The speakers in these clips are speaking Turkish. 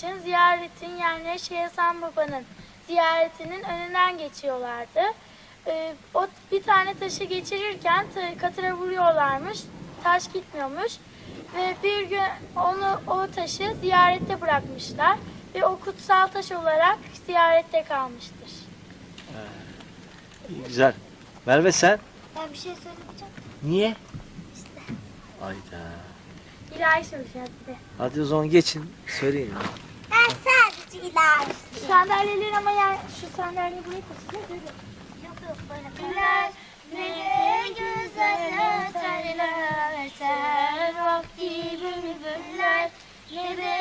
için ziyaretin yani Şeyh Hasan Baba'nın ziyaretinin önünden geçiyorlardı. Ee, o bir tane taşı geçirirken katıra vuruyorlarmış. Taş gitmiyormuş. Ve bir gün onu o taşı ziyarette bırakmışlar ve o kutsal taş olarak ziyarette kalmıştır. Güzel. Merve sen? Ben bir şey söyleyeceğim. Niye? Ayda. İlahi de. Hadi o zaman geçin. Söyleyin. Ben sadece. Şu sandalyeleri ama yani şu sandalyeyi buraya koysun. Yok yok böyle. Ne güzel öterler ser vakti bülbüller ne de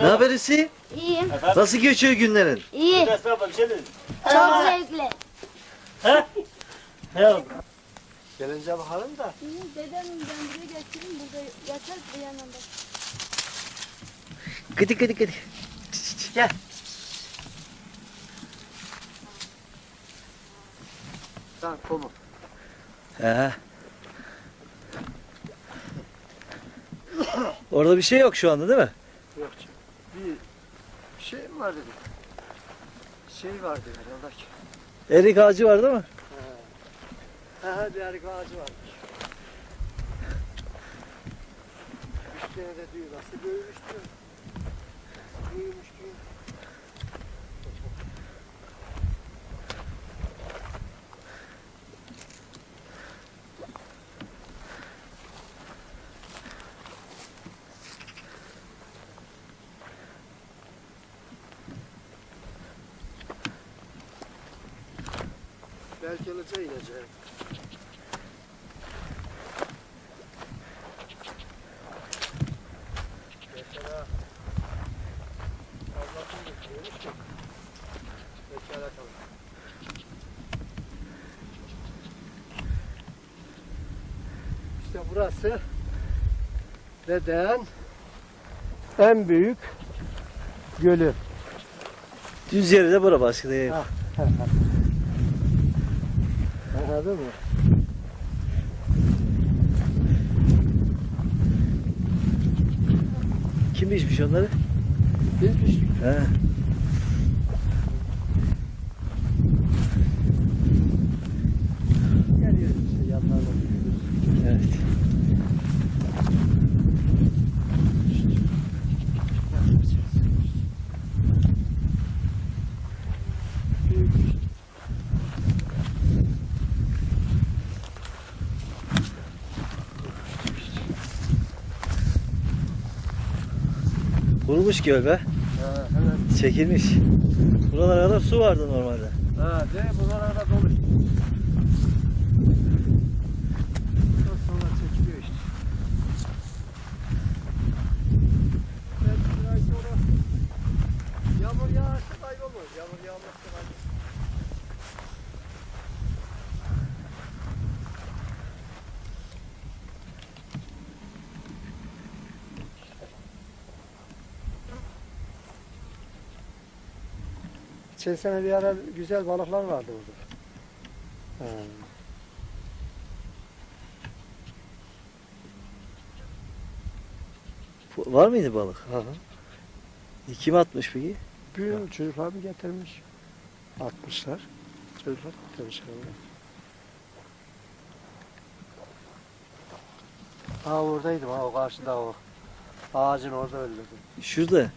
Ne haber Hüseyin? İyiyim. Nasıl geçiyor günlerin? İyi. Çok zevkli. Gelince bakalım da. Dedem ben buraya getireyim burada yatar bir yanında. Gıdı gıdı gıdı. Gel. Tamam komu. He. Orada bir şey yok şu anda değil mi? Yok canım. Bir şey mi var dedi. Şey vardı herhalde. Erik ağacı var değil mi? Ha ha bir erik ağacı var. Üç tane de düğü nasıl büyümüş. Nasıl büyümüş diyor. Ilıca inecek. Mesela Allah'ın getiriyormuş ki Belki alakalı. İşte burası deden en büyük gölü. Düz yeri de bura başka değil. Ha. Anladın mı? Kim içmiş onları? Biz düştük. He. Kurumuş göl be. Ha, evet. Çekilmiş. Buralara kadar su vardı normalde. Ha, değil buralara kadar dolu. Yağmur yağarsa kaybolmaz. Yağmur yağmazsa kaybolmaz. Geçen sene bir ara güzel balıklar vardı orada. Ha. Var mıydı balık? Hı hı. Kim atmış peki? Büyük çocuklar mı getirmiş? Atmışlar. Çocuklar getirmişler. Ha oradaydım ha o karşıda o. Ağacın orada öldürdüm. Şurada.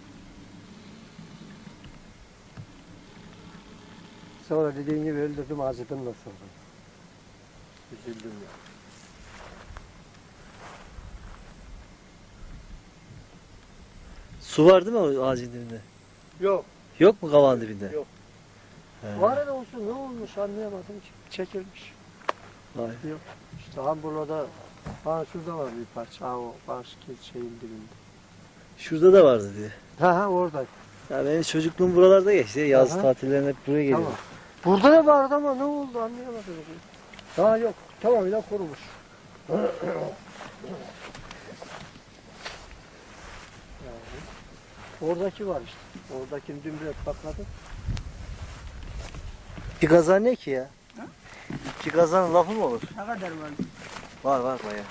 Sonra dediğin gibi öldürdüm acıdım da sonra. Üzüldüm ya. Su var değil mi o ağacın dibinde? Yok. Yok mu kavağın dibinde? Yok. He. Var da olsun ne olmuş anlayamadım ki. Çekilmiş. Vay. İşte ha burada ha şurada var bir parça. Ha o karşı şeyin dibinde. Şurada da vardı diye. Ha ha orada. Ya benim çocukluğum buralarda geçti. Yaz Aha. tatillerine hep buraya geliyorum. Tamam. Burada da vardı ama ne oldu anlayamadım. Daha yok. Tamamıyla kurumuş. Oradaki var işte. Oradakini dün biraz patladı. İki kazan ne ki ya? İki kazanın lafı mı olur? Ne kadar var? Var var bayağı.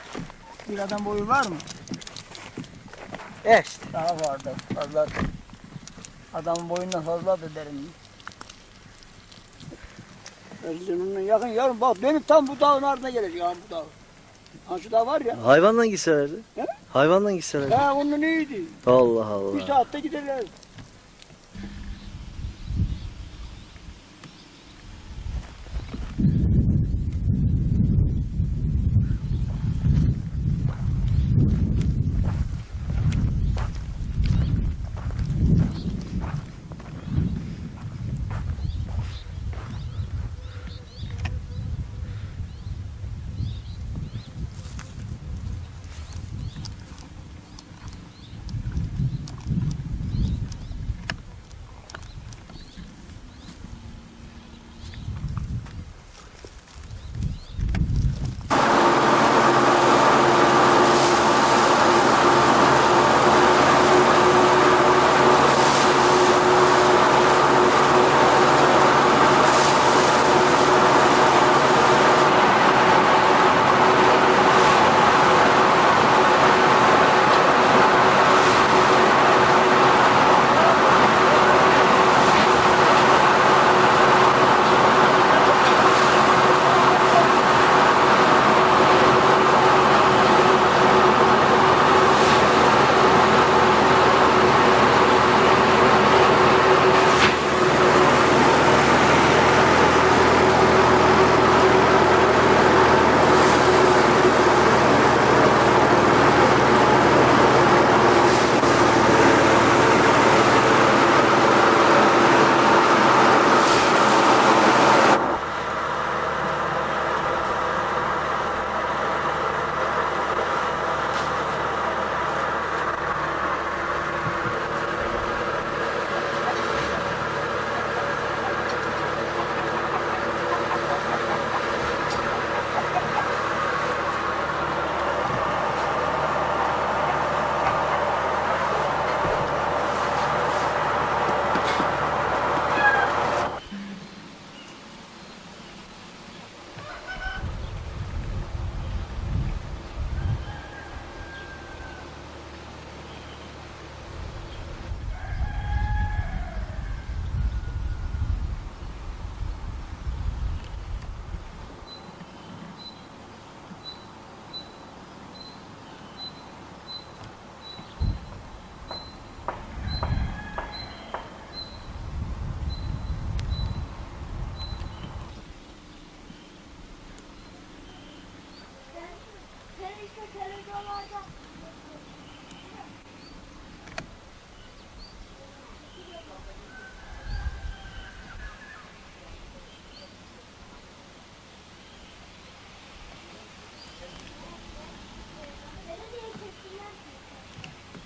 Bir adam boyu var mı? E işte. Daha vardı. Fazla. Adamın boyundan fazladır derim. Erzincan'ın yakın yarın bak benim tam bu dağın ardına gelecek ha bu dağ. Ha şu dağ var ya. Hayvanla gitselerdi. He? Hayvanla gitselerdi. Ha onun iyiydi. Allah Bir Allah. saatte giderler. Oh my god!